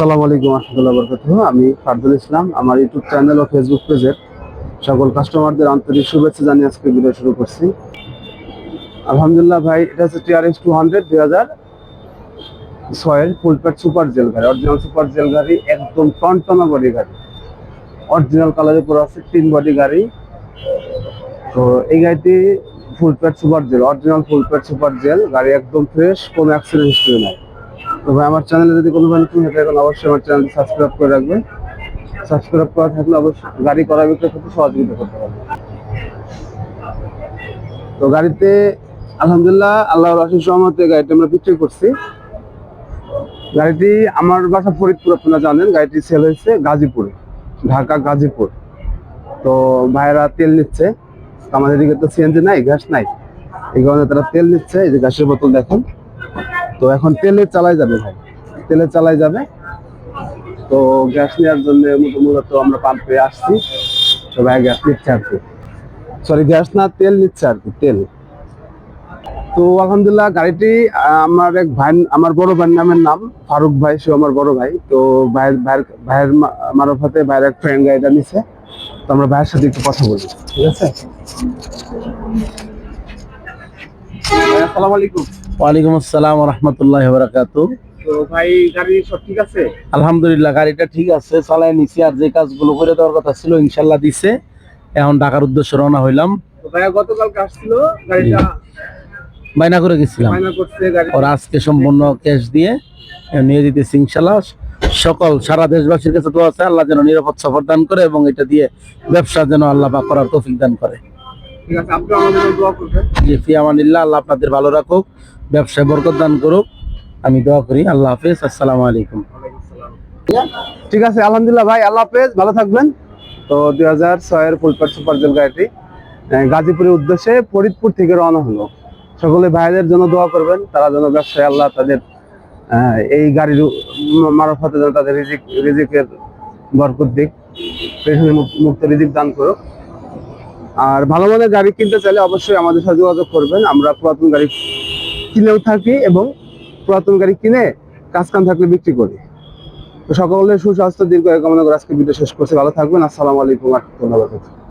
আসসালামু আলাইকুম রহমতুল্লাহ বরকাত আমি ফারদুল ইসলাম, আমার ইউটিউব চ্যানেল ও ফেসবুক পেজের সকল কাস্টমারদের আন্তরিক শুভেচ্ছা জানিয়ে আজকে ভিডিও শুরু করছি। আলহামদুলিল্লাহ ভাই, এটা হচ্ছে টিআরএক্স টু হান্ড্রেড দুই হাজার ছয়ের ফুল প্যাট সুপার জেল গাড়ি, অরিজিনাল সুপার জেল গাড়ি, একদম টনটনা বডি গাড়ি। অরিজিনাল কালারের উপর আছে তিন বডি গাড়ি। তো এই গাড়িটি ফুল প্যাট সুপার জেল, অরিজিনাল ফুল প্যাট সুপার জেল, গাড়ি একদম ফ্রেশ কোনো অ্যাক্সিডেন্ট হিস্ট্রি নাই। তো ভাই, আমার চ্যানেলে যদি কোনো নতুন হয়ে থাকেন অবশ্যই আমার চ্যানেলটি সাবস্ক্রাইব করে রাখবেন সাবস্ক্রাইব করা থাকলে অবশ্যই গাড়ি করা বিক্রয় করতে সহযোগিতা করতে পারবেন তো গাড়িতে আলহামদুলিল্লাহ আল্লাহর আশিস সহমতে গাড়িটা আমরা বিক্রি করছি। গাড়িটি আমার বাসা ফরিদপুর, আপনারা জানেন, গাড়িটি সেল হয়েছে গাজীপুরে, ঢাকা গাজীপুর। তো ভাইয়েরা তেল নিচ্ছে। আমাদের এদিকে তো সিএনজি নাই, গ্যাস নাই। এই কারণে তারা তেল নিচ্ছে। এই যে গ্যাসের বোতল দেখেন। তো এখন তেলে চালাই যাবে ভাই। তেলে চালাই যাবে। তো গ্যাস নেওয়ার জন্য মূলত- আমরা পাম্পে আসছি। তো ভাই গ্যাস নিচ্ছে আর কি। সরি গ্যাস না, তেল নিচ্ছে আর কি, তেল। তো আলহামদুলিল্লাহ গাড়িটি, আমার এক ভাই আমার বড় ভাইয়ের নামের নাম, ফারুক ভাই, সে আমার বড় ভাই। তো ভাইয়ের ভাইয়ের ভাইয়ের মারফতে ভাইয়ের এক ফ্রেন্ড গাড়িটা নিছে। তো আমরা ভাইয়ের সাথে একটু কথা বলি, ঠিক আছে? আসসালামু আলাইকুম। ওয়ালাইকুম আসসালাম রহমতুল্লাহ বারাকাত তো ভাই গাড়ি সব ঠিক আছে? আলহামদুলিল্লাহ গাড়িটা ঠিক আছে চালায় নিছি আর যে কাজগুলো করে দেওয়ার কথা ছিল ইনশাল্লাহ দিছে। এখন ঢাকার উদ্দেশ্যে রওনা হইলাম। ভাইয়া গতকালকে আসছিল গাড়িটা? বাইনা করে গেছিলাম। ওরা আজকে সম্পূর্ণ ক্যাশ দিয়ে নিয়ে দিতেছি ইনশাল্লাহ সকল সারা দেশবাসীর কাছে আছে আল্লাহ যেন নিরাপদ সফর দান করে এবং এটা দিয়ে ব্যবসা যেন আল্লাহ বা করার তৌফিক দান করে। ঠিক আছে আপনি আমার দোয়া করবেন। জি ফি আমানিল্লাহ আল্লাহ আপনাদের ভালো রাখুক ব্যবসায় বরকত দান করুক। আমি দোয়া করি আল্লাহ হাফিজ আসসালামু আলাইকুম। ঠিক আছে আলহামদুলিল্লাহ ভাই আল্লাহ হাফেজ ভালো থাকবেন। তো দুই হাজার ছয়ের ফুলপাট সুপার জেল গাড়িটি গাজীপুরের উদ্দেশ্যে ফরিদপুর থেকে রওনা হলো। সকলে ভাইদের জন্য দোয়া করবেন তারা যেন ব্যবসায় আল্লাহ তাদের এই গাড়ির মারফতে যেন তাদের রিজিক রিজিকের বরকত দিক পেছনে মুক্ত রিজিক দান করুক। আর ভালো মানের গাড়ি কিনতে চাইলে অবশ্যই আমাদের সাথে যোগাযোগ করবেন। আমরা পুরাতন গাড়ি কিনেও থাকি এবং পুরাতন গাড়ি কিনে কাজ কাম থাকলে বিক্রি করি। তো সকলের সুস্বাস্থ্য, দীর্ঘ কামনা করে আজকে ভিডিও শেষ করছে। ভালো থাকবেন। আসসালামু আলাইকুম। রহমতুল্লাহ